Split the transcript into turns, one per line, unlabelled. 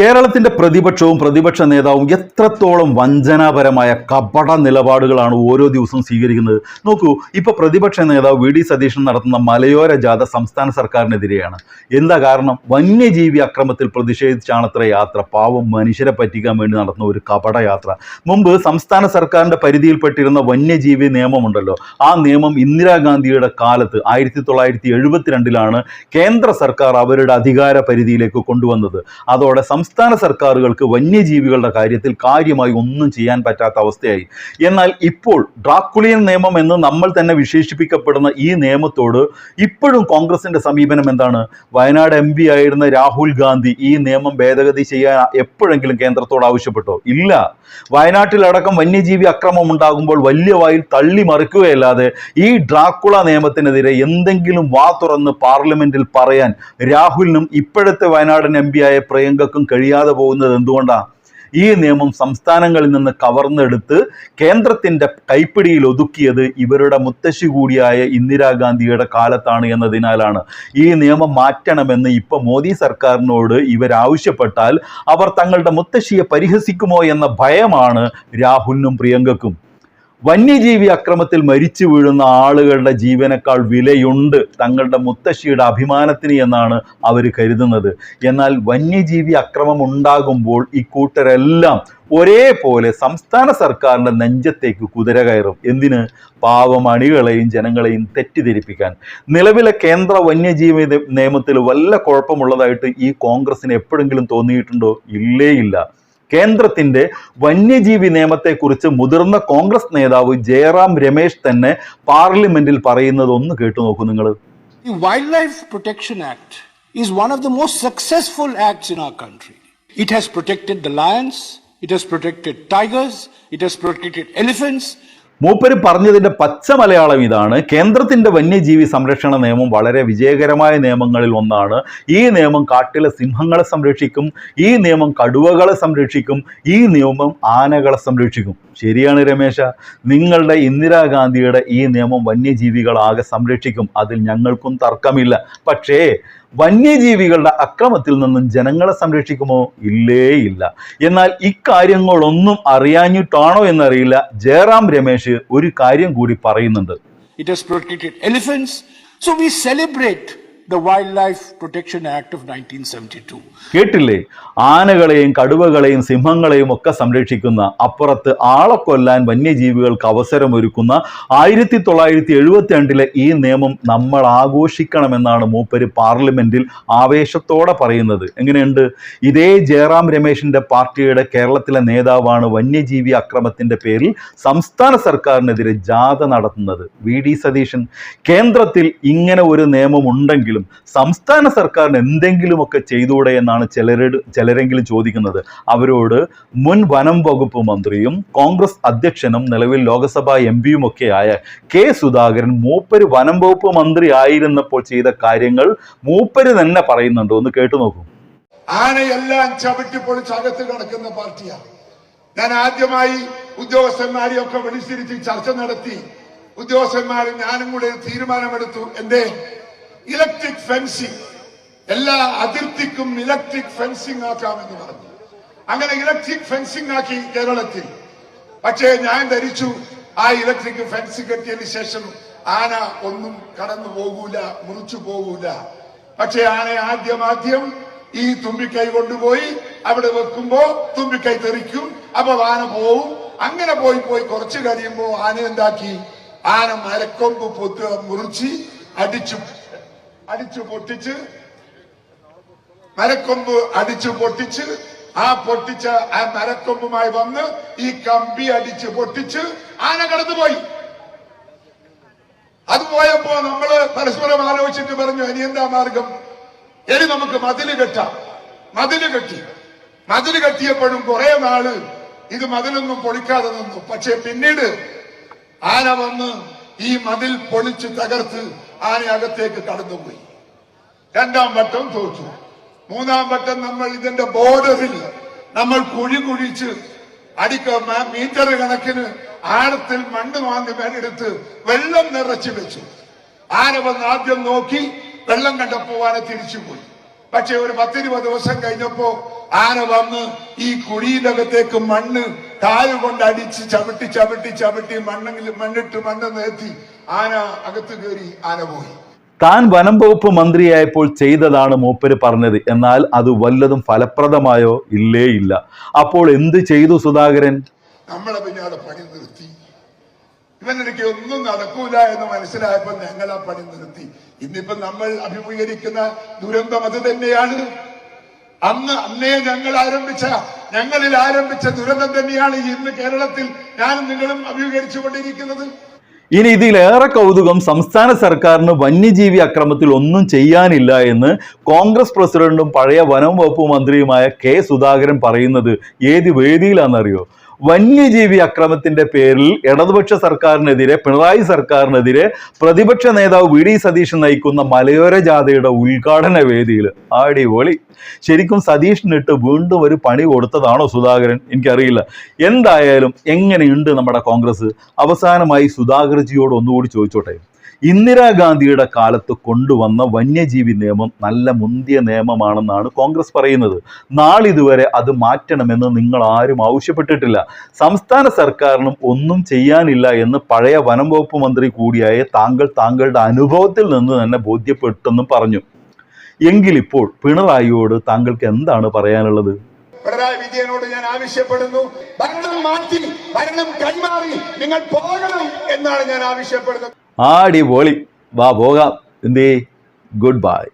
കേരളത്തിന്റെ പ്രതിപക്ഷവും പ്രതിപക്ഷ നേതാവും എത്രത്തോളം വഞ്ചനാപരമായ കപട നിലപാടുകളാണ് ഓരോ ദിവസവും സ്വീകരിക്കുന്നത്. നോക്കൂ ഇപ്പൊ പ്രതിപക്ഷ നേതാവ് വി. ഡി. സതീശൻ നടത്തുന്ന മലയോര ജാഥ സംസ്ഥാന സർക്കാരിനെതിരെയാണ്. എന്താ കാരണം? വന്യജീവി അക്രമത്തിൽ പ്രതിഷേധിച്ചാണത്ര യാത്ര. പാവം മനുഷ്യരെ പറ്റിക്കാൻ വേണ്ടി നടത്തുന്ന ഒരു കപട യാത്ര. മുമ്പ് സംസ്ഥാന സർക്കാരിന്റെ പരിധിയിൽപ്പെട്ടിരുന്ന വന്യജീവി നിയമമുണ്ടല്ലോ. ആ നിയമം ഇന്ദിരാഗാന്ധിയുടെ കാലത്ത് ആയിരത്തി തൊള്ളായിരത്തി എഴുപത്തിരണ്ടിലാണ് കേന്ദ്ര സർക്കാർ അവരുടെ അധികാര പരിധിയിലേക്ക് കൊണ്ടുവന്നത്. അതോടെ സംസ്ഥാന സർക്കാരുകൾക്ക് വന്യജീവികളുടെ കാര്യത്തിൽ കാര്യമായി ഒന്നും ചെയ്യാൻ പറ്റാത്ത അവസ്ഥയായി. എന്നാൽ ഇപ്പോൾ ഡ്രാക്കുളിയൻ നിയമം എന്ന് നമ്മൾ തന്നെ വിശേഷിപ്പിക്കപ്പെടുന്ന ഈ നിയമത്തോട് ഇപ്പോഴും കോൺഗ്രസിന്റെ സമീപനം എന്താണ്? വയനാട് എം ആയിരുന്ന രാഹുൽ ഗാന്ധി ഈ നിയമം ഭേദഗതി ചെയ്യാൻ എപ്പോഴെങ്കിലും കേന്ദ്രത്തോട് ആവശ്യപ്പെട്ടോ? ഇല്ല. വയനാട്ടിലടക്കം വന്യജീവി അക്രമം ഉണ്ടാകുമ്പോൾ വലിയ വായിൽ തള്ളി മറിക്കുകയല്ലാതെ ഈ ഡ്രാക്കുള നിയമത്തിനെതിരെ എന്തെങ്കിലും വാ തുറന്ന് പാർലമെന്റിൽ പറയാൻ രാഹുലിനും ഇപ്പോഴത്തെ വയനാടൻ എം ആയ പ്രിയങ്കക്കും കഴിയാതെ പോകുന്നത് എന്തുകൊണ്ടാണ് ഈ നിയമം സംസ്ഥാനങ്ങളിൽ നിന്ന് കവർന്നെടുത്ത് കേന്ദ്രത്തിന്റെ കൈപ്പിടിയിൽ ഒതുക്കിയത് ഇവരുടെ മുത്തശ്ശി കൂടിയായ ഇന്ദിരാഗാന്ധിയുടെ കാലത്താണ് എന്നതിനാലാണ്. ഈ നിയമം മാറ്റണമെന്ന് ഇപ്പൊ മോദി സർക്കാരിനോട് ഇവരാവശ്യപ്പെട്ടാൽ അവർ തങ്ങളുടെ മുത്തശ്ശിയെ പരിഹസിക്കുമോ എന്ന ഭയമാണ് രാഹുലിനും പ്രിയങ്കക്കും. വന്യജീവി അക്രമത്തിൽ മരിച്ചു വീഴുന്ന ആളുകളുടെ ജീവനേക്കാൾ വിലയുണ്ട് തങ്ങളുടെ മുത്തശ്ശിയുടെ അഭിമാനത്തിന് എന്നാണ് അവർ കരുതുന്നത്. എന്നാൽ വന്യജീവി അക്രമം ഉണ്ടാകുമ്പോൾ ഈ കൂട്ടരെല്ലാം ഒരേപോലെ സംസ്ഥാന സർക്കാരിന്റെ നെഞ്ചത്തേക്ക് കുതിര കയറും. എന്തിന്? പാവം അണികളെയും ജനങ്ങളെയും തെറ്റിദ്ധരിപ്പിക്കാൻ. നിലവിലെ കേന്ദ്ര വന്യജീവി നിയമത്തിൽ വല്ല കുഴപ്പമുള്ളതായിട്ട് ഈ കോൺഗ്രസിന് എപ്പോഴെങ്കിലും തോന്നിയിട്ടുണ്ടോ? ഇല്ലേ ഇല്ല കേന്ദ്രത്തിന്റെ വന്യജീവി നിയമത്തെക്കുറിച്ച് മുതിർന്ന കോൺഗ്രസ് നേതാവ് ജയറാം രമേശ് തന്നെ പാർലമെന്റിൽ പറയുന്നത് ഒന്ന് കേട്ടു നോക്കൂ നിങ്ങൾ
wild life protection act is one of the most successful acts in our country it has protected the lions it has protected tigers it has protected elephants.
മൂപ്പര് പറഞ്ഞതിന്റെ പച്ച മലയാളം ഇതാണ്. കേന്ദ്രത്തിന്റെ വന്യജീവി സംരക്ഷണ നിയമം വളരെ വിജയകരമായ നിയമങ്ങളിൽ ഒന്നാണ്. ഈ നിയമം കാട്ടിലെ സിംഹങ്ങളെ സംരക്ഷിക്കും ഈ നിയമം കടുവകളെ സംരക്ഷിക്കും ഈ നിയമം ആനകളെ സംരക്ഷിക്കും. ശരിയാണ് രമേശ. നിങ്ങളുടെ ഇന്ദിരാഗാന്ധിയുടെ ഈ നിയമം വന്യജീവികളാകെ സംരക്ഷിക്കും. അതിൽ ഞങ്ങൾക്കും തർക്കമില്ല. പക്ഷേ വന്യജീവികളുടെ അക്രമത്തിൽ നിന്നും ജനങ്ങളെ സംരക്ഷിക്കുമോ? ഇല്ലേ ഇല്ല. എന്നാൽ ഇക്കാര്യങ്ങളൊന്നും അറിയാഞ്ഞിട്ടാണോ എന്നറിയില്ല. ജയറാം രമേശ് ഒരു കാര്യം കൂടി പറയുന്നുണ്ട്.
It has protected elephants. So we celebrate the Wildlife Protection Act of 1972.
കേട്ടില്ലേ? ആനകളെയും കടുവകളെയും സിംഹങ്ങളെയും ഒക്കെ സംരക്ഷിക്കുന്ന അപ്പുറത്ത് ആളെ കൊല്ലാൻ വന്യജീവികൾക്ക് അവസരമൊരുക്കുന്ന ആയിരത്തി തൊള്ളായിരത്തി എഴുപത്തി രണ്ടിലെ ഈ നിയമം നമ്മൾ ആഘോഷിക്കണമെന്നാണ് മൂപ്പര് പാർലമെന്റിൽ ആവേശത്തോടെ പറയുന്നത്. എങ്ങനെയുണ്ട്? ഇതേ ജയറാം രമേശിന്റെ പാർട്ടിയുടെ കേരളത്തിലെ നേതാവാണ് വന്യജീവി അക്രമത്തിന്റെ പേരിൽ സംസ്ഥാന സർക്കാരിനെതിരെ ജാഥ നടത്തുന്നത്. വി. ഡി. സതീശൻ കേന്ദ്രത്തിൽ ഇങ്ങനെ ഒരു നിയമം ഉണ്ടെങ്കിലും സംസ്ഥാന സർക്കാരിന് എന്തെങ്കിലുമൊക്കെ ചെയ്തുകൂടെ എന്നാണ് ചിലരോട് ചിലരെങ്കിലും ചോദിക്കുന്നത്. അവരോട് മുൻ വനം വകുപ്പ് മന്ത്രിയും കോൺഗ്രസ് അധ്യക്ഷനും നിലവിൽ ലോക്സഭാ എം പിയും ഒക്കെ ആയ കെ സുധാകരൻ മൂപ്പര് വനം വകുപ്പ് മന്ത്രി ആയിരുന്നപ്പോൾ ചെയ്ത കാര്യങ്ങൾ മൂപ്പര് തന്നെ പറയുന്നുണ്ടോ. എന്ന് കേട്ടു നോക്കൂ.
ആനയെല്ലാം ചവിട്ടി പൊളിച്ച് അകത്ത് കിടക്കുന്ന പാർട്ടിയാണ്. ഞാൻ ആദ്യമായി ഉദ്യോഗസ്ഥന്മാരെയൊക്കെ വിളിച്ചിരുത്തി ചർച്ച നടത്തി. ഉദ്യോഗസ്ഥന്മാരും ഞാനും കൂടെ തീരുമാനമെടുത്തു. എന്തേ ഇലക്ട്രിക് ഫെൻസിങ് എല്ലാ അതിർത്തിക്കും ഇലക്ട്രിക് ഫെൻസിങ് ആക്കാമെന്ന് പറഞ്ഞു. അങ്ങനെ ഇലക്ട്രിക് ഫെൻസിങ് ആക്കി കേരളത്തിൽ. പക്ഷേ ഞാൻ ധരിച്ചു. ആ ഇലക്ട്രിക് ഫെൻസ് കെട്ടിയതിന് ശേഷം ആന ഒന്നും കടന്നു പോകൂല മുറിച്ചു പോകൂല. പക്ഷേ ആന ആദ്യം ആദ്യം ഈ തുമ്പിക്കൈ കൊണ്ടുപോയി അവിടെ വെക്കുമ്പോ തുമ്പിക്കൈ തെറിക്കും. അപ്പൊ ആന പോവും. അങ്ങനെ പോയി പോയി കുറച്ച് കഴിയുമ്പോ ആന എന്താക്കി? ആന മരക്കൊമ്പ് പൊത്ത് മുറിച്ച് അടിച്ചു അടിച്ചു പൊട്ടിച്ച് മരക്കൊമ്പ് അടിച്ചു പൊട്ടിച്ച് ആ പൊട്ടിച്ച ആ മരക്കൊമ്പുമായി വന്ന് ഈ കമ്പി അടിച്ച് പൊട്ടിച്ച് ആന കടന്നുപോയി. അത് പോയപ്പോ നമ്മൾ പരസ്പരം ആലോചിച്ചിട്ട് പറഞ്ഞു ഇനി എന്താ മാർഗം? ഇനി നമുക്ക് മതിൽ കെട്ടാം. മതിൽ കെട്ടി. മതിൽ കെട്ടിയപ്പോഴും കുറെ നാൾ ഇത് മതിലൊന്നും പൊളിക്കാതെ നിന്നു. പക്ഷെ പിന്നീട് ആന വന്ന് ഈ മതിൽ പൊളിച്ച് തകർത്ത് ആന അകത്തേക്ക് കടന്നുപോയി. രണ്ടാം വട്ടം തോറ്റു. മൂന്നാം വട്ടം നമ്മൾ ഇതിന്റെ ബോർഡറിൽ നമ്മൾ കുഴി കുഴിച്ച് അടിക്ക മീറ്റർ കണക്കിന് ആഴത്തിൽ മണ്ണ് വാങ്ങി മേലെടുത്ത് വെള്ളം നിറച്ചു വെച്ചു. ആന വന്ന് ആദ്യം നോക്കി വെള്ളം കണ്ടപ്പോ ആന തിരിച്ചുപോയി.
പക്ഷെ ഒരു പത്തിരുപത് ദിവസം കഴിഞ്ഞപ്പോ ആന വന്ന് ഈ കുഴിയിലകത്തേക്ക് മണ്ണ് കാൽ കൊണ്ട് അടിച്ച് ചവിട്ടി ചവിട്ടി ചവിട്ടി മണ്ണെങ്കിൽ മണ്ണിട്ട് മണ്ണ് നേത്തി ആന അകത്ത് കയറി ആന പോയി.
താൻ വനം വകുപ്പ് മന്ത്രിയായപ്പോൾ ചെയ്തതാണ് മൂപ്പര് പറഞ്ഞത്. എന്നാൽ അത് വല്ലതും ഫലപ്രദമായോ? ഇല്ലേ ഇല്ല അപ്പോൾ എന്ത് ചെയ്തു സുധാകരൻ?
നമ്മളെ പിന്നെ അവിടെ പണി നിർത്തി. ഇവനെനിക്ക് ഒന്നും നടക്കൂല എന്ന് മനസ്സിലായപ്പോൾ ഞങ്ങൾ ആ പണി നിർത്തി. ഇന്നിപ്പോ നമ്മൾ അഭിമുഖീകരിക്കുന്ന ദുരന്തം അത് തന്നെയാണ്. അന്ന് അന്നേ ഞങ്ങൾ ആരംഭിച്ച ഞങ്ങളിൽ ആരംഭിച്ച ദുരന്തം തന്നെയാണ് ഇന്ന് കേരളത്തിൽ ഞാനും നിങ്ങളും അഭിമുഖീകരിച്ചു കൊണ്ടിരിക്കുന്നത്
ഇനി ഇതിലേറെ കൗതുകം സംസ്ഥാന സർക്കാരിന് വന്യജീവി അക്രമത്തിൽ ഒന്നും ചെയ്യാനില്ല എന്ന് കോൺഗ്രസ് പ്രസിഡന്റും പഴയ വനം വകുപ്പ് മന്ത്രിയുമായ കെ സുധാകരൻ പറയുന്നത് ഏത് വേദിയിലാണെന്നറിയോ? വന്യജീവി അക്രമത്തിന്റെ പേരിൽ ഇടതുപക്ഷ സർക്കാരിനെതിരെ പിണറായി സർക്കാരിനെതിരെ പ്രതിപക്ഷ നേതാവ് വി ഡി സതീശൻ നയിക്കുന്ന മലയോര ജാഥയുടെ ഉദ്ഘാടന വേദിയിൽ. അടിപൊളി. ശരിക്കും സതീഷിനിട്ട് വീണ്ടും ഒരു പണി കൊടുത്തതാണോ സുധാകരൻ? എനിക്കറിയില്ല. എന്തായാലും എങ്ങനെയുണ്ട് നമ്മുടെ കോൺഗ്രസ്? അവസാനമായി സുധാകർജിയോട് ഒന്നുകൂടി ചോദിച്ചോട്ടെ. ഇന്ദിരാഗാന്ധിയുടെ കാലത്ത് കൊണ്ടുവന്ന വന്യജീവി നിയമം നല്ല മുന്തിയ നിയമമാണെന്നാണ് കോൺഗ്രസ് പറയുന്നത്. നാളിതുവരെ അത് മാറ്റണമെന്ന് നിങ്ങൾ ആരും ആവശ്യപ്പെട്ടിട്ടില്ല. സംസ്ഥാന സർക്കാരിനും ഒന്നും ചെയ്യാനില്ല എന്ന് പഴയ വനം വകുപ്പ് മന്ത്രി കൂടിയായ താങ്കൾ താങ്കളുടെ അനുഭവത്തിൽ നിന്ന് തന്നെ ബോധ്യപ്പെട്ടെന്നും പറഞ്ഞു. എങ്കിലിപ്പോൾ പിണറായിയോട് താങ്കൾക്ക് എന്താണ് പറയാനുള്ളത്?
പിണറായി വിജയനോട് ഞാൻ ആവശ്യപ്പെടുന്നു. ഭരണം മാറ്റി ഭരണം കൈമാറി നിങ്ങൾ പോകണം എന്നാണ് ഞാൻ ആവശ്യപ്പെടുന്നത്.
അടിപൊളി. വാ പോകാം. എന്തേ? Good bye